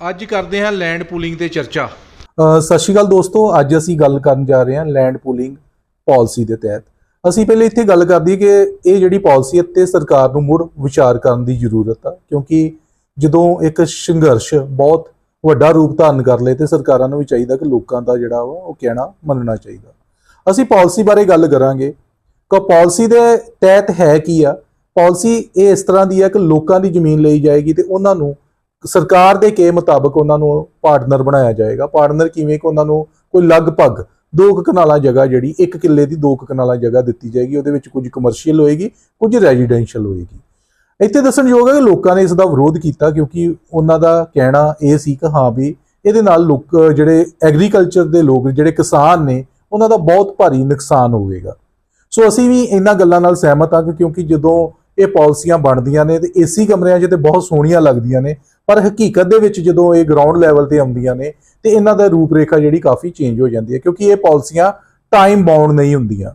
ਅੱਜ ਕਰਦੇ ਹਾਂ ਲੈਂਡ ਪੂਲਿੰਗ ਤੇ ਚਰਚਾ। ਸਤਿ ਸ਼੍ਰੀ ਅਕਾਲ ਦੋਸਤੋ, ਅੱਜ ਅਸੀਂ ਗੱਲ ਕਰਨ ਜਾ ਰਹੇ ਹਾਂ ਲੈਂਡ ਪੂਲਿੰਗ ਪਾਲਿਸੀ ਦੇ ਤਹਿਤ। ਅਸੀਂ ਪਹਿਲੇ ਇੱਥੇ ਗੱਲ ਕਰਦੀ ਕਿ ਇਹ ਜਿਹੜੀ ਪਾਲਿਸੀ ਹੈ ਤੇ ਸਰਕਾਰ ਨੂੰ ਮੁੜ ਵਿਚਾਰ ਕਰਨ ਦੀ ਜ਼ਰੂਰਤ ਆ, ਕਿਉਂਕਿ ਜਦੋਂ ਇੱਕ ਸੰਘਰਸ਼ ਬਹੁਤ ਵੱਡਾ ਰੂਪ ਧਾਰਨ ਕਰ ਲਏ ਤੇ ਸਰਕਾਰਾਂ ਨੂੰ ਵੀ ਚਾਹੀਦਾ ਕਿ ਲੋਕਾਂ ਦਾ ਜਿਹੜਾ ਵਾ ਉਹ ਕਹਿਣਾ ਮੰਨਣਾ ਚਾਹੀਦਾ। ਅਸੀਂ ਪਾਲਿਸੀ ਬਾਰੇ ਗੱਲ ਕਰਾਂਗੇ। ਕਿ ਪਾਲਿਸੀ ਦੇ ਤਹਿਤ ਹੈ ਕੀ ਆ? ਪਾਲਿਸੀ ਇਹ ਇਸ ਤਰ੍ਹਾਂ ਦੀ ਆ ਕਿ ਲੋਕਾਂ ਦੀ ਜ਼ਮੀਨ ਲਈ ਜਾਏਗੀ ਤੇ ਉਹਨਾਂ ਨੂੰ ਸਰਕਾਰ ਦੇ ਕੇ ਮੁਤਾਬਕ ਉਹਨਾਂ ਨੂੰ ਪਾਰਟਨਰ ਬਣਾਇਆ ਜਾਏਗਾ। ਪਾਰਟਨਰ ਕਿਵੇਂ ਕਿ ਉਹਨਾਂ ਨੂੰ ਕੋਈ ਲਗਭਗ ਦੋ ਕੁ ਕਨਾਲਾਂ ਜਗ੍ਹਾ ਜਿਹੜੀ, ਇੱਕ ਕਿੱਲੇ ਦੀ ਦੋ ਕੁ ਕਨਾਲਾਂ ਜਗ੍ਹਾ ਦਿੱਤੀ ਜਾਏਗੀ, ਉਹਦੇ ਵਿੱਚ ਕੁਝ ਕਮਰਸ਼ੀਅਲ ਹੋਏਗੀ, ਕੁਝ ਰੈਜ਼ੀਡੈਂਸ਼ੀਅਲ ਹੋਏਗੀ। ਇੱਥੇ ਦੱਸਣਯੋਗ ਹੈ ਕਿ ਲੋਕਾਂ ਨੇ ਇਸ ਦਾ ਵਿਰੋਧ ਕੀਤਾ ਕਿਉਂਕਿ ਉਹਨਾਂ ਦਾ ਕਹਿਣਾ ਇਹ ਸੀ ਕਿ ਹਾਂ ਵੀ ਇਹਦੇ ਨਾਲ ਲੋਕ ਜਿਹੜੇ ਐਗਰੀਕਲਚਰ ਦੇ ਲੋਕ, ਜਿਹੜੇ ਕਿਸਾਨ ਨੇ, ਉਹਨਾਂ ਦਾ ਬਹੁਤ ਭਾਰੀ ਨੁਕਸਾਨ ਹੋਵੇਗਾ। ਸੋ ਅਸੀਂ ਵੀ ਇਹਨਾਂ ਗੱਲਾਂ ਨਾਲ ਸਹਿਮਤ ਹਾਂ ਕਿਉਂਕਿ ਜਦੋਂ ਇਹ ਪਾਲਿਸੀਆਂ ਬਣਦੀਆਂ ਨੇ ਤੇ ਏਸੀ ਕਮਰਿਆਂ 'ਚ ਤੇ ਬਹੁਤ ਸੋਹਣੀਆਂ ਲੱਗਦੀਆਂ ਨੇ ਪਰ ਹਕੀਕਤ ਦੇ ਵਿੱਚ ਜਦੋਂ ਇਹ ਗਰਾਊਂਡ ਲੈਵਲ ਤੇ ਆਉਂਦੀਆਂ ਨੇ, ਤੇ ਇਹਨਾਂ ਦਾ ਰੂਪਰੇਖਾ ਜਿਹੜੀ ਕਾਫੀ ਚੇਂਜ ਹੋ ਜਾਂਦੀ ਹੈ, ਕਿਉਂਕਿ ਇਹ ਪਾਲਿਸੀਆਂ ਟਾਈਮ ਬਾਉਂਡ ਨਹੀਂ ਹੁੰਦੀਆਂ।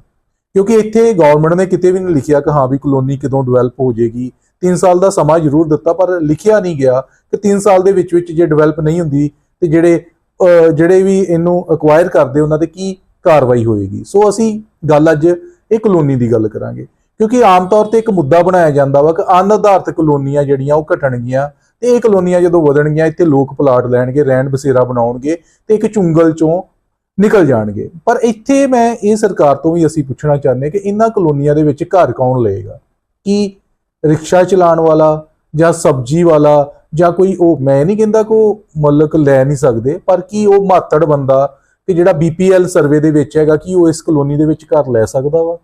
ਕਿਉਂਕਿ ਇੱਥੇ ਗਵਰਨਮੈਂਟ ਨੇ ਕਿਤੇ ਵੀ ਨਹੀਂ ਲਿਖਿਆ ਕਿ ਹਾਂ ਵੀ ਕਲੋਨੀ ਕਦੋਂ ਡਿਵੈਲਪ ਹੋ ਜਾਏਗੀ। 3 ਸਾਲ ਦਾ ਸਮਾਂ ਜ਼ਰੂਰ ਦਿੱਤਾ, ਪਰ ਲਿਖਿਆ ਨਹੀਂ ਗਿਆ ਕਿ 3 ਸਾਲ ਦੇ ਵਿੱਚ ਵਿੱਚ ਜੇ ਡਿਵੈਲਪ ਨਹੀਂ ਹੁੰਦੀ, ਤੇ ਜਿਹੜੇ ਜਿਹੜੇ ਵੀ ਇਹਨੂੰ ਅਕਵਾਇਰ ਕਰਦੇ, ਉਹਨਾਂ ਤੇ ਕੀ ਕਾਰਵਾਈ ਹੋਏਗੀ। ਸੋ ਅਸੀਂ ਗੱਲ ਅੱਜ ਇਹ ਕਲੋਨੀ ਦੀ ਗੱਲ ਕਰਾਂਗੇ। ਕਿਉਂਕਿ ਆਮ ਤੌਰ ਤੇ ਇੱਕ ਮੁੱਦਾ ਬਣਾਇਆ ਜਾਂਦਾ ਵਾ ਕਿ ਅਨਆਧਾਰਤ ਕਲੋਨੀਆਂ ਜਿਹੜੀਆਂ, ਉਹ ਘਟਣਗੀਆਂ। ਤੇ ਇਹ ਕਲੋਨੀਆਂ ਜਦੋਂ ਵਧਣਗੀਆਂ, ਇੱਥੇ ਲੋਕ ਪਲਾਟ ਲੈਣਗੇ, ਰਹਿਣ ਬਸੇਰਾ ਬਣਾਉਣਗੇ ਤੇ ਇੱਕ ਚੁੰਗਲ ਚੋਂ ਨਿਕਲ ਜਾਣਗੇ। ਪਰ ਇੱਥੇ ਮੈਂ ਇਹ ਸਰਕਾਰ ਤੋਂ ਵੀ ਅਸੀਂ ਪੁੱਛਣਾ ਚਾਹੁੰਦੇ ਕਿ ਇਹਨਾਂ ਕਲੋਨੀਆਂ ਦੇ ਵਿੱਚ ਘਰ ਕੌਣ ਲਏਗਾ? ਕੀ ਰਿਕਸ਼ਾ ਚਲਾਉਣ ਵਾਲਾ ਜਾਂ ਸਬਜ਼ੀ ਵਾਲਾ ਜਾਂ ਕੋਈ ਉਹ, ਮੈਂ ਨਹੀਂ ਕਹਿੰਦਾ ਕੋ ਮਲਕ ਲੈ ਨਹੀਂ ਸਕਦੇ, ਪਰ ਕੀ ਉਹ ਮਾਤੜ ਬੰਦਾ ਕਿ ਜਿਹੜਾ ਬੀਪੀਐਲ ਸਰਵੇ ਦੇ ਵਿੱਚ ਹੈਗਾ, ਕਿ ਉਹ ਇਸ ਕਲੋਨੀ ਦੇ ਵਿੱਚ ਘਰ ਲੈ ਸਕਦਾ ਵਾ?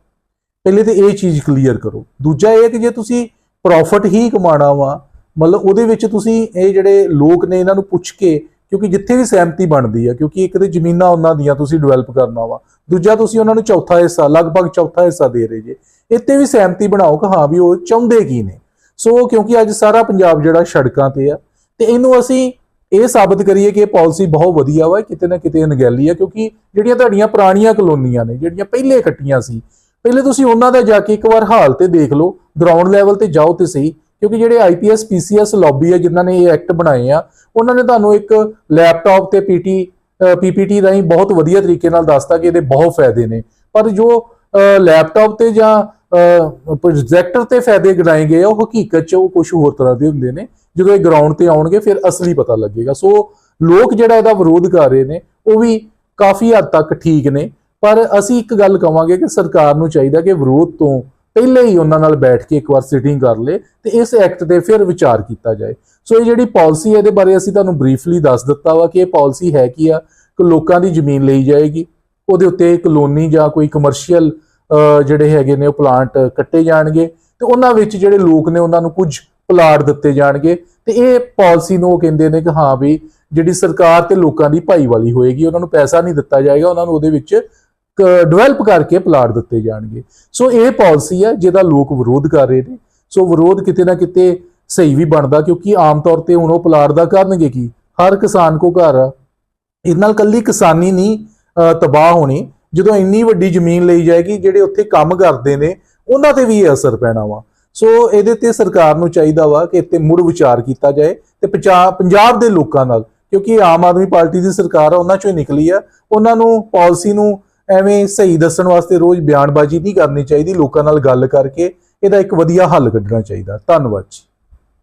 ਪਹਿਲੇ ਤੇ ਇਹ ਚੀਜ਼ ਕਲੀਅਰ ਕਰੋ। ਦੂਜਾ ਇਹ ਹੈ ਕਿ ਜੇ ਤੁਸੀਂ ਪ੍ਰੋਫਿਟ ਹੀ ਕਮਾਣਾ ਵਾ ਮਤਲਬ ਉਹਦੇ ਵਿੱਚ ਤੁਸੀਂ ਇਹ ਜਿਹੜੇ ਲੋਕ ਨੇ ਇਹਨਾਂ ਨੂੰ ਪੁੱਛ ਕੇ, ਕਿਉਂਕਿ ਜਿੱਥੇ ਵੀ ਸਹਿਮਤੀ ਬਣਦੀ ਹੈ ਕਿਉਂਕਿ ਇੱਕ ਤੇ ਜ਼ਮੀਨਾਂ ਉਹਨਾਂ ਦੀਆਂ ਤੁਸੀਂ ਡਿਵੈਲਪ ਕਰਨਾ ਵਾ, ਦੂਜਾ ਤੁਸੀਂ ਉਹਨਾਂ ਨੂੰ ਚੌਥਾ ਹਿੱਸਾ, ਲਗਭਗ ਚੌਥਾ ਹਿੱਸਾ ਦੇ ਰਹੇ ਜੇ। ਇੱਥੇ ਵੀ ਸਹਿਮਤੀ ਬਣਾਓ ਕਿ ਹਾਂ ਵੀ ਉਹ ਚਾਹੁੰਦੇ ਕੀ ਨੇ। ਸੋ ਕਿਉਂਕਿ ਅੱਜ ਸਾਰਾ ਪੰਜਾਬ ਜਿਹੜਾ ਸੜਕਾਂ ਤੇ ਆ, ਤੇ ਇਹਨੂੰ ਅਸੀਂ ਇਹ ਸਾਬਤ ਕਰੀਏ ਕਿ ਇਹ ਪਾਲਿਸੀ ਬਹੁਤ ਵਧੀਆ ਵਾ, ਕਿਤੇ ਨਾ ਕਿਤੇ ਅਣਗਹਿਲੀ ਆ, ਕਿਉਂਕਿ ਜਿਹੜੀਆਂ ਤੁਹਾਡੀਆਂ ਪੁਰਾਣੀਆਂ ਕਲੋਨੀਆਂ ਨੇ, ਜਿਹੜੀਆਂ ਪਹਿਲੇ ਇਕੱਠੀਆਂ ਸੀ, ਪਹਿਲੇ ਤੁਸੀਂ ਉਹਨਾਂ ਦਾ ਜਾ ਕੇ ਇੱਕ ਵਾਰ ਹਾਲ ਤੇ ਦੇਖ ਲਓ ਗਰਾਊਂਡ ਲੈਵਲ ਤੇ ਜਾਓ ਤੇ ਸਹੀ ਕਿਉਂਕਿ ਜਿਹੜੇ ਆਈਪੀਐਸ ਪੀਸੀਐਸ ਲੌਬੀ ਆ, ਜਿਨ੍ਹਾਂ ਨੇ ਇਹ ਐਕਟ ਬਣਾਏ ਆ, ਉਹਨਾਂ ਨੇ ਤੁਹਾਨੂੰ ਇੱਕ ਲੈਪਟਾਪ ਤੇ ਪੀਟੀ ਪੀਪੀਟੀ ਰਾਹੀਂ ਬਹੁਤ ਵਧੀਆ ਤਰੀਕੇ ਨਾਲ ਦੱਸਤਾ ਕਿ ਇਹਦੇ ਬਹੁਤ ਫਾਇਦੇ ਨੇ। ਪਰ ਜੋ ਲੈਪਟਾਪ ਤੇ ਜਾਂ ਪ੍ਰੋਜੈਕਟਰ ਤੇ ਫਾਇਦੇ ਗਿਣਾਏ ਗਏ ਆ, ਉਹ ਹਕੀਕਤ 'ਚ ਉਹ ਕੁਝ ਹੋਰ ਤਰ੍ਹਾਂ ਦੇ ਹੁੰਦੇ ਨੇ। ਜਦੋਂ ਇਹ ਗਰਾਊਂਡ ਤੇ ਆਉਣਗੇ, ਫਿਰ ਅਸਲੀ ਪਤਾ ਲੱਗੇਗਾ। ਸੋ ਲੋਕ ਜਿਹੜਾ ਇਹਦਾ ਵਿਰੋਧ ਕਰ ਰਹੇ ਨੇ, ਉਹ ਵੀ ਕਾਫੀ ਹੱਦ ਤੱਕ ਠੀਕ ਨੇ। ਪਰ ਅਸੀਂ ਇੱਕ ਗੱਲ ਕਵਾਂਗੇ ਕਿ ਸਰਕਾਰ ਨੂੰ ਚਾਹੀਦਾ ਕਿ ਵਿਰੋਧ ਤੋਂ ਪਹਿਲੇ ਹੀ ਉਹਨਾਂ ਨਾਲ ਬੈਠ ਕੇ ਇੱਕ ਵਾਰ ਸਿਟਿੰਗ ਕਰ ਲੇ ਤੇ ਇਸ ਐਕਟ ਤੇ ਫਿਰ ਵਿਚਾਰ ਕੀਤਾ ਜਾਏ। ਸੋ ਇਹ ਜਿਹੜੀ ਪਾਲਿਸੀ ਹੈ ਇਹਦੇ ਬਾਰੇ ਅਸੀਂ ਤੁਹਾਨੂੰ ਬਰੀਫਲੀ ਦੱਸ ਦਿੱਤਾ ਵਾ ਕਿ ਇਹ ਪਾਲਿਸੀ ਹੈ ਕੀ ਆ? ਕਿ ਲੋਕਾਂ ਦੀ ਜ਼ਮੀਨ ਲਈ ਜਾਏਗੀ। ਉਹਦੇ ਉੱਤੇ ਕਲੋਨੀ ਜਾਂ ਕੋਈ ਕਮਰਸ਼ੀਅਲ ਜਿਹੜੇ ਹੈਗੇ ਨੇ ਉਹ ਪਲਾਂਟ ਕੱਟੇ ਜਾਣਗੇ ਤੇ ਉਹਨਾਂ ਵਿੱਚ ਜਿਹੜੇ ਲੋਕ ਨੇ ਉਹਨਾਂ ਨੂੰ ਕੁਝ ਪਲਾਟ ਦਿੱਤੇ ਜਾਣਗੇ ਤੇ ਇਹ ਪਾਲਿਸੀ ਨੂੰ ਉਹ ਕਹਿੰਦੇ ਨੇ ਕਿ ਹਾਂ ਵੀ ਜਿਹੜੀ ਸਰਕਾਰ ਤੇ ਲੋਕਾਂ ਦੀ ਭਾਈਵਾਲੀ ਹੋਏਗੀ, ਉਹਨਾਂ ਨੂੰ ਪੈਸਾ ਨਹੀਂ ਦਿੱਤਾ ਜਾਏਗਾ, ਉਹਨਾਂ ਨੂੰ ਉਹਦੇ ਵਿੱਚ ਡਿਵੈਲਪ ਕਰਕੇ ਪਲਾਟ ਦਿੱਤੇ ਜਾਣਗੇ। ਸੋ ਇਹ ਪਾਲਿਸੀ ਹੈ ਜਿਹਦਾ ਲੋਕ ਵਿਰੋਧ ਕਰ ਰਹੇ ਨੇ। ਸੋ ਵਿਰੋਧ ਕਿਤੇ ਨਾ ਕਿਤੇ ਸਹੀ ਵੀ ਬਣਦਾ ਕਿਉਂਕਿ ਆਮ ਤੌਰ ਤੇ ਹੁਣ ਉਹ ਪਲਾਟ ਦਾ ਕਰਨਗੇ ਕੀ? ਹਰ ਕਿਸਾਨ ਕੋ ਘਰ ਆ। ਇਸ ਨਾਲ ਕੱਲੀ ਕਿਸਾਨੀ ਨਹੀਂ ਤਬਾਹ ਹੋਣੀ। ਜਦੋਂ ਇੰਨੀ ਵੱਡੀ ਜ਼ਮੀਨ ਲਈ ਜਾਏਗੀ, ਜਿਹੜੇ ਉੱਥੇ ਕੰਮ ਕਰਦੇ ਨੇ, ਉਹਨਾਂ ਤੇ ਵੀ ਇਹ ਅਸਰ ਪੈਣਾ ਵਾ। ਸੋ ਇਹਦੇ ਤੇ ਸਰਕਾਰ ਨੂੰ ਚਾਹੀਦਾ ਵਾ ਕਿ ਇੱਥੇ ਮੁੜ ਵਿਚਾਰ ਕੀਤਾ ਜਾਏ ਤੇ ਪੰਜਾਬ ਦੇ ਲੋਕਾਂ ਨਾਲ, ਕਿਉਂਕਿ ਆਮ ਆਦਮੀ ਪਾਰਟੀ ਦੀ ਸਰਕਾਰ ਆ, ਉਹਨਾਂ ਚੋਂ ਹੀ ਨਿਕਲੀ ਆ। ਉਹਨਾਂ ਨੂੰ ਪਾਲਿਸੀ ਨੂੰ ਐਵੇਂ ਸਹੀ ਦੱਸਣ ਵਾਸਤੇ ਰੋਜ਼ ਬਿਆਨਬਾਜ਼ੀ ਨਹੀਂ ਕਰਨੀ ਚਾਹੀਦੀ, ਲੋਕਾਂ ਨਾਲ ਗੱਲ ਕਰਕੇ ਇਹਦਾ ਇੱਕ ਵਧੀਆ ਹੱਲ ਕੱਢਣਾ ਚਾਹੀਦਾ। ਧੰਨਵਾਦ ਜੀ।